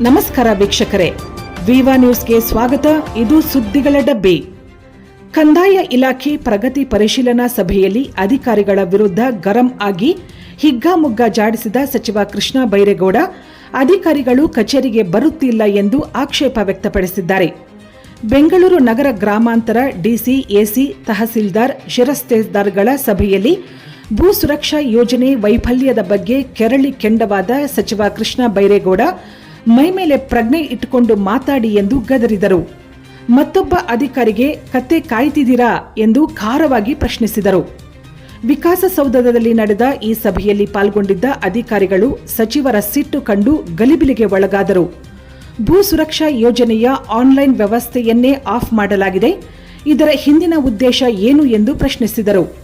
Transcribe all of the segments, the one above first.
ನಮಸ್ಕಾರ ವೀಕ್ಷಕರೇ. ವಿವಾ ನ್ಯೂಸ್ಗೆ ಸ್ವಾಗತ. ಇದು ಸುದ್ದಿಗಳ ಡಬ್ಬಿ. ಕಂದಾಯ ಇಲಾಖೆ ಪ್ರಗತಿ ಪರಿಶೀಲನಾ ಸಭೆಯಲ್ಲಿ ಅಧಿಕಾರಿಗಳ ವಿರುದ್ಧ ಗರಂ ಆಗಿ ಹಿಗ್ಗಾಮುಗ್ಗಾ ಜಾಡಿಸಿದ ಸಚಿವ ಕೃಷ್ಣ ಬೈರೇಗೌಡ, ಅಧಿಕಾರಿಗಳು ಕಚೇರಿಗೆ ಬರುತ್ತಿಲ್ಲ ಎಂದು ಆಕ್ಷೇಪ ವ್ಯಕ್ತಪಡಿಸಿದ್ದಾರೆ. ಬೆಂಗಳೂರು ನಗರ ಗ್ರಾಮಾಂತರ ಡಿಸಿ, ಎಸಿ, ತಹಸೀಲ್ದಾರ್, ಶಿರಸ್ತೇದಾರ್ಗಳ ಸಭೆಯಲ್ಲಿ ಭೂ ಸುರಕ್ಷಾ ಯೋಜನೆ ವೈಫಲ್ಯದ ಬಗ್ಗೆ ಕೆರಳಿ ಕೆಂಡವಾದ ಸಚಿವ ಕೃಷ್ಣ ಬೈರೇಗೌಡ ಮೈಮೇಲೆ ಪ್ರಜ್ಞೆ ಇಟ್ಟುಕೊಂಡು ಮಾತಾಡಿ ಎಂದು ಗದರಿದರು. ಮತ್ತೊಬ್ಬ ಅಧಿಕಾರಿಗೆ, ಕತ್ತೆ ಕಾಯ್ತಿದ್ದೀರಾ? ಎಂದು ಖಾರವಾಗಿ ಪ್ರಶ್ನಿಸಿದರು. ವಿಕಾಸಸೌಧದಲ್ಲಿ ನಡೆದ ಈ ಸಭೆಯಲ್ಲಿ ಪಾಲ್ಗೊಂಡಿದ್ದ ಅಧಿಕಾರಿಗಳು ಸಚಿವರ ಸಿಟ್ಟು ಕಂಡು ಗಲಿಬಿಲಿಗೆ ಒಳಗಾದರು. ಭೂ ಸುರಕ್ಷಾ ಯೋಜನೆಯ ಆನ್ಲೈನ್ ವ್ಯವಸ್ಥೆಯನ್ನೇ ಆಫ್ ಮಾಡಲಾಗಿದೆ. ಇದರ ಹಿಂದಿನ ಉದ್ದೇಶ ಏನು ಎಂದು ಪ್ರಶ್ನಿಸಿದರು.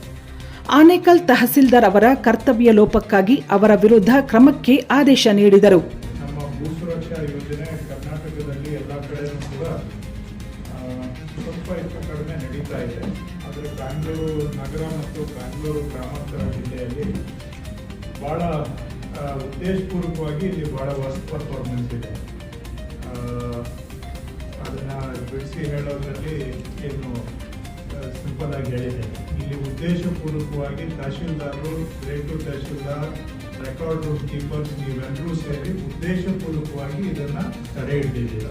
ಆನೇಕಲ್ ತಹಸೀಲ್ದಾರ್ ಅವರ ಕರ್ತವ್ಯ ಲೋಪಕ್ಕಾಗಿ ಅವರ ವಿರುದ್ಧ ಕ್ರಮಕ್ಕೆ ಆದೇಶ ನೀಡಿದರು. ಸ್ವಲ್ಪ ಹೆಚ್ಚು ಕಡಿಮೆ ನಡೀತಾ ಇದೆ. ಆದರೆ ಬ್ಯಾಂಗ್ಳೂರು ನಗರ ಮತ್ತು ಬ್ಯಾಂಗ್ಳೂರು ಗ್ರಾಮಾಂತರ ಜಿಲ್ಲೆಯಲ್ಲಿ ಭಾಳ ಉದ್ದೇಶಪೂರ್ವಕವಾಗಿ ಇಲ್ಲಿ ಭಾಳ ವರ್ಸ್ಟ್ ಪರ್ಫಾರ್ಮೆನ್ಸ್ ಇದೆ. ಅದನ್ನು ಬಿಡಿಸಿ ಹೇಳೋದ್ರಲ್ಲಿ ಏನು ಸಿಂಪಲ್ ಆಗಿ ಹೇಳಿದೆ. ಇಲ್ಲಿ ಉದ್ದೇಶಪೂರ್ವಕವಾಗಿ ತಹಶೀಲ್ದಾರರು grade two tahsildar record room keepers ನೀವೆಲ್ಲರೂ ಸೇರಿ ಉದ್ದೇಶಪೂರ್ವಕವಾಗಿ ಇದನ್ನು ತಡೆ ಹಿಡಿದಿದ್ದೀರ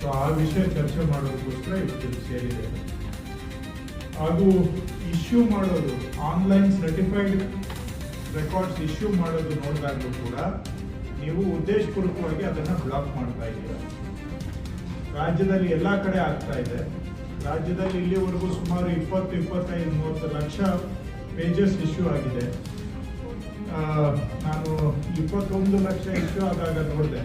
ಸೊ ಆ ವಿಷಯ ಚರ್ಚೆ ಮಾಡೋದಕ್ಕೋಸ್ಕರ ಇವತ್ತು ಸೇರಿದೆ. ಹಾಗೂ ಇಶ್ಯೂ ಮಾಡೋದು ಆನ್ಲೈನ್ ಸರ್ಟಿಫೈಡ್ ರೆಕಾರ್ಡ್ಸ್ ಇಶ್ಯೂ ಮಾಡೋದು ನೋಡಿದಾಗಲೂ ಕೂಡ ನೀವು ಉದ್ದೇಶಪೂರ್ವಕವಾಗಿ ಅದನ್ನು ಬ್ಲಾಕ್ ಮಾಡ್ತಾ ಇದ್ದೀರಾ. ರಾಜ್ಯದಲ್ಲಿ ಎಲ್ಲ ಕಡೆ ಆಗ್ತಾ ಇದೆ. ರಾಜ್ಯದಲ್ಲಿ ಇಲ್ಲಿವರೆಗೂ ಸುಮಾರು ಇಪ್ಪತ್ತು, ಇಪ್ಪತ್ತೈದು, ಮೂವತ್ತು ಲಕ್ಷ ಪೇಜಸ್ ಇಶ್ಯೂ ಆಗಿದೆ. ನಾನು ಇಪ್ಪತ್ತೊಂದು ಲಕ್ಷ ಇಶ್ಯೂ ಆದಾಗ ನೋಡಿದೆ.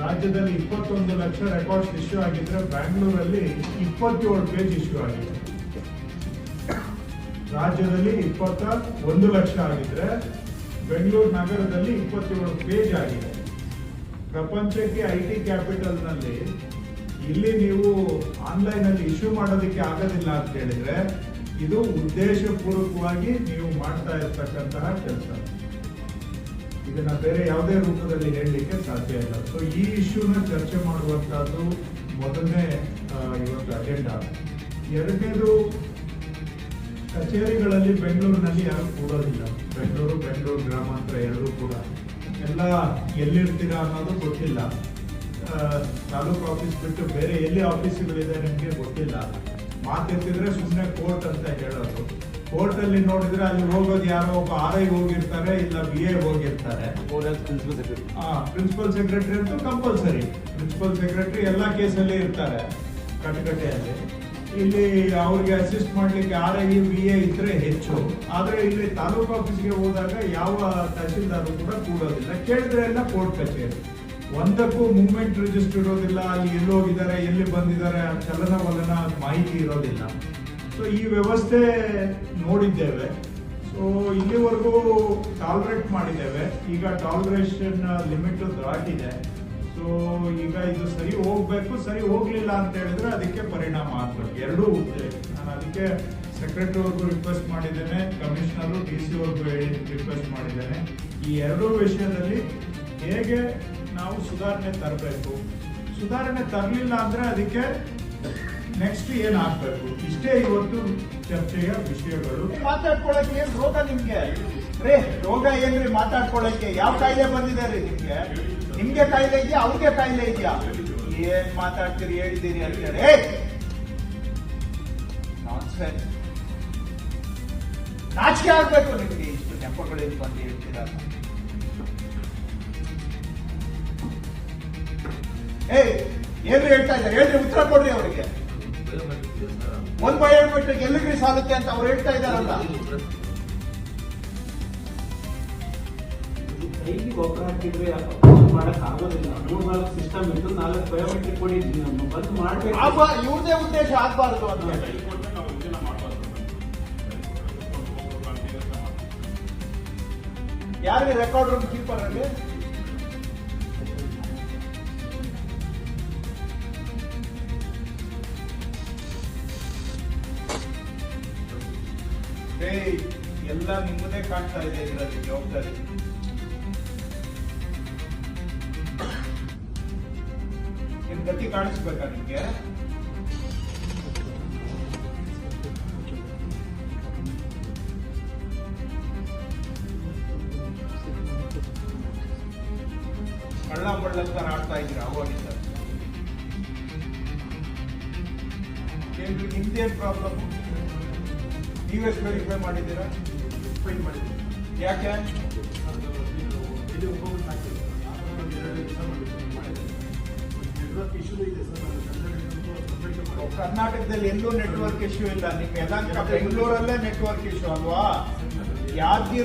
ರಾಜ್ಯದಲ್ಲಿ ಇಪ್ಪತ್ತೊಂದು ಲಕ್ಷ ರೆಕಾರ್ಡ್ಸ್ ಇಶ್ಯೂ ಆಗಿದ್ರೆ ಬ್ಯಾಂಗ್ಳೂರಲ್ಲಿ ಇಪ್ಪತ್ತೇಳು ಪೇಜ್ ಇಶ್ಯೂ ಆಗಿದೆ. ರಾಜ್ಯದಲ್ಲಿ ಇಪ್ಪತ್ತ ಒಂದು ಲಕ್ಷ ಆಗಿದ್ರೆ ಬೆಂಗಳೂರು ನಗರದಲ್ಲಿ ಇಪ್ಪತ್ತೇಳು ಪೇಜ್ ಆಗಿದೆ. ಪ್ರಪಂಚಕ್ಕೆ ಐ ಟಿ ಕ್ಯಾಪಿಟಲ್ನಲ್ಲಿ ಇಲ್ಲಿ ನೀವು ಆನ್ಲೈನ್ ಅಲ್ಲಿ ಇಶ್ಯೂ ಮಾಡೋದಕ್ಕೆ ಆಗೋದಿಲ್ಲ ಅಂತ ಹೇಳಿದ್ರೆ ಇದು ಉದ್ದೇಶಪೂರ್ವಕವಾಗಿ ನೀವು ಮಾಡ್ತಾ ಇರ್ತಕ್ಕಂತಹ ಕೆಲಸ. ಇದನ್ನ ಬೇರೆ ಯಾವುದೇ ರೂಪದಲ್ಲಿ ಹೇಳಲಿಕ್ಕೆ ಸಾಧ್ಯ ಇಲ್ಲ. ಸೊ ಈ ಇಶ್ಯೂನ ಚರ್ಚೆ ಮಾಡುವಂತಹದ್ದು ಮೊದಲನೇ ಇವತ್ತು ಅಜೆಂಡಾ ಎರಡನೇದು, ಕಚೇರಿಗಳಲ್ಲಿ ಬೆಂಗಳೂರಿನಲ್ಲಿ ಯಾರು ಕೂಡೋದಿಲ್ಲ. ಬೆಂಗಳೂರು ಬೆಂಗಳೂರು ಗ್ರಾಮಾಂತರ ಎರಡೂ ಕೂಡ. ಎಲ್ಲ ಎಲ್ಲಿರ್ತೀರಾ ಅನ್ನೋದು ಗೊತ್ತಿಲ್ಲ. ತಾಲೂಕು ಆಫೀಸ್ ಬಿಟ್ಟು ಬೇರೆ ಎಲ್ಲಿ ಆಫೀಸ್ಗಳಿದೆ ನಿಮಗೆ ಗೊತ್ತಿಲ್ಲ. ಮಾತೆತ್ತಿದ್ರೆ ಸುಮ್ಮನೆ ಕೋರ್ಟ್ ಅಂತ ಹೇಳೋದು. ಕೋರ್ಟ್ ಅಲ್ಲಿ ನೋಡಿದ್ರೆ ಅಲ್ಲಿ ಹೋಗೋದು ಯಾರೋ ಒಬ್ಬ ಆರ್ ಐ ಹೋಗಿರ್ತಾರೆ ಇಲ್ಲ ಬಿ ಎ ಹೋಗಿರ್ತಾರೆ. ಪ್ರಿನ್ಸಿಪಲ್ ಸೆಕ್ರೆಟರಿ ಅಂತೂ ಕಂಪಲ್ಸರಿ ಪ್ರಿನ್ಸಿಪಲ್ ಸೆಕ್ರೆಟರಿ ಎಲ್ಲಾ ಕೇಸಲ್ಲಿ ಇರ್ತಾರೆ ಕಟಕಟೆಯಲ್ಲಿ ಇಲ್ಲಿ ಅವ್ರಿಗೆ ಅಸಿಸ್ಟ್ ಮಾಡ್ಲಿಕ್ಕೆ ಆರ್ ಐ ಬಿ ಎ ಇದ್ರೆ ಹೆಚ್ಚು. ಆದ್ರೆ ಇಲ್ಲಿ ತಾಲೂಕು ಆಫೀಸ್ಗೆ ಹೋದಾಗ ಯಾವ ತಹಶೀಲ್ದಾರ್ ಕೂಡ ಕೂಡೋದಿಲ್ಲ. ಕೇಳಿದ್ರೆ ಎಲ್ಲ ಕೋರ್ಟ್ ಕಚೇರಿ. ಒಂದಕ್ಕೂ ಮೂವ್ಮೆಂಟ್ ರಿಜಿಸ್ಟರ್ ಇರೋದಿಲ್ಲ ಅಲ್ಲಿ ಎಲ್ಲಿ ಹೋಗಿದ್ದಾರೆ ಎಲ್ಲಿ ಬಂದಿದ್ದಾರೆ ಆ ಚಲನವಲನ ಮಾಹಿತಿ ಇರೋದಿಲ್ಲ. ಸೊ ಈ ವ್ಯವಸ್ಥೆ ನೋಡಿದ್ದೇವೆ. ಸೊ ಇಲ್ಲಿವರೆಗೂ ಟಾಲ್ರೇಟ್ ಮಾಡಿದ್ದೇವೆ. ಈಗ ಟಾಲರೇಷನ್ ಲಿಮಿಟ್ ದಾಟಿದೆ. ಸೊ ಈಗ ಇದು ಸರಿ ಹೋಗ್ಬೇಕು, ಸರಿ ಹೋಗ್ಲಿಲ್ಲ ಅಂತ ಹೇಳಿದ್ರೆ ಅದಕ್ಕೆ ಪರಿಣಾಮ ಆಗ್ಬೇಕು. ಎರಡೂ ಉದ್ದೇಶ ನಾನು ಅದಕ್ಕೆ ಸೆಕ್ರೆಟರಿ ರಿಕ್ವೆಸ್ಟ್ ಮಾಡಿದ್ದೇನೆ ಕಮಿಷನರು ಡಿ ಸಿ ಅವ್ರಿಗೂ ರಿಕ್ವೆಸ್ಟ್ ಮಾಡಿದ್ದೇನೆ. ಈ ಎರಡೂ ವಿಷಯದಲ್ಲಿ ಹೇಗೆ ನಾವು ಸುಧಾರಣೆ ತರಬೇಕು? ಸುಧಾರಣೆ ತರಲಿಲ್ಲ ಅಂದರೆ ಅದಕ್ಕೆ ನೆಕ್ಸ್ಟ್ ಏನ್ ಆಗ್ಬೇಕು ಇಷ್ಟೇ ಇವತ್ತು ಚರ್ಚೆಯ ವಿಷಯಗಳು. ಮಾತಾಡ್ಕೊಳಕ್ಕೆ ಏನ್ ರೋಗ ನಿಮ್ಗೆ? ರೇ, ರೋಗ ಏನ್ರಿ ಮಾತಾಡ್ಕೊಳಕ್ಕೆ? ಯಾವ ಕಾಯಿಲೆ ಬಂದಿದೆ ರೀ ನಿಮ್ಗೆ? ನಿಮ್ಗೆ ಕಾಯಿಲೆ ಇದೆಯಾ? ಅವ್ರಿಗೆ ಕಾಯಿಲೆ ಇದೆಯಾ? ಏನ್ ಮಾತಾಡ್ತೀರಿ, ಹೇಳಿದ್ದೀರಿ ಅಂತೇಳಿ. ನಾಚಿಕೆ ಆಗ್ಬೇಕು ನಿಮ್ಗೆ ಇಷ್ಟು ನೆಪಗಳಿಂದ ಬಂದು ಹೇಳ್ತೀರಾ? ಏ ಏನ್ರಿ ಹೇಳ್ತಾ ಇದ್ದಾರೆ? ಹೇಳ್ರಿ, ಉತ್ತರ ಕೊಡ್ರಿ ಅವರಿಗೆ. ಒಂದ್ ಬಿಟ್ಟೆ ಎಲ್ಲಿಗೆ ಸಾಲುತ್ತೆ ಅಂತ ಅವ್ರು ಹೇಳ್ತಾ ಇದಾರಲ್ಲ ಕೈಗೆ ಗೊಬ್ಬರ ಹಾಕಿದ್ರೆ ಮಾಡಕ್ ಆಗೋದಿಲ್ಲ. ಮೂರ್ ನಾಲ್ಕು ಸಿಸ್ಟಮ್ ಇತ್ತು ನಾಲ್ಕು ಬಯೋಮೆಟ್ರಿಕ್ ಕೊಡಿದ್ವಿ ನಮ್ಮ ಬಂದ್ ಮಾಡ್ಬೇಕು. ಇವ್ರದೇ ಉದ್ದೇಶ ಆಗ್ಬಾರ್ದು ಅಂತ ಯಾರಿಗೆ ರೆಕಾರ್ಡ್ ರೂಮ್ ಕೀಪರ್ ಅಲ್ಲಿ? ಎಲ್ಲ ನಿಮ್ಮದೇ ಕಾಣ್ತಾ ಇದೆ ಇದರಲ್ಲಿ ಜವಾಬ್ದಾರಿ. ಗತಿ ಕಾಣಿಸ್ಬೇಕಾ ನಿಮ್ಗೆ? ಕಳ್ಳ ತರ ಆಡ್ತಾ ಇದ್ದೀರಾ ಅವಾಗಿಂದ ನಿಮ್ದೇನ್ ಪ್ರಾಬ್ಲಮ್ ನೀವೆಷ್ಟು ವೆರಿಫೈ ಮಾಡಿದ್ದೀರಾ ಫೈನ್ ಮಾಡಿದ್ದೀವಿ ಯಾಕೆ ಇದು ಮಾಡಿದ್ದೀನಿ, ಮಾಡಿದ್ದೀನಿ. ನೆಟ್ವರ್ಕ್ ಇಶ್ಯೂ ಇದೆ ಸರ್ ಕರ್ನಾಟಕದಲ್ಲಿ ಎಲ್ಲೂ ನೆಟ್ವರ್ಕ್ ಇಶ್ಯೂ ಇಲ್ಲ. ನಿಮ್ಗೆ ಎಲ್ಲ ಬೆಂಗಳೂರಲ್ಲೇ ನೆಟ್ವರ್ಕ್ ಇಶ್ಯೂ ಅಲ್ವಾ? ಯಾದಗಿರಿ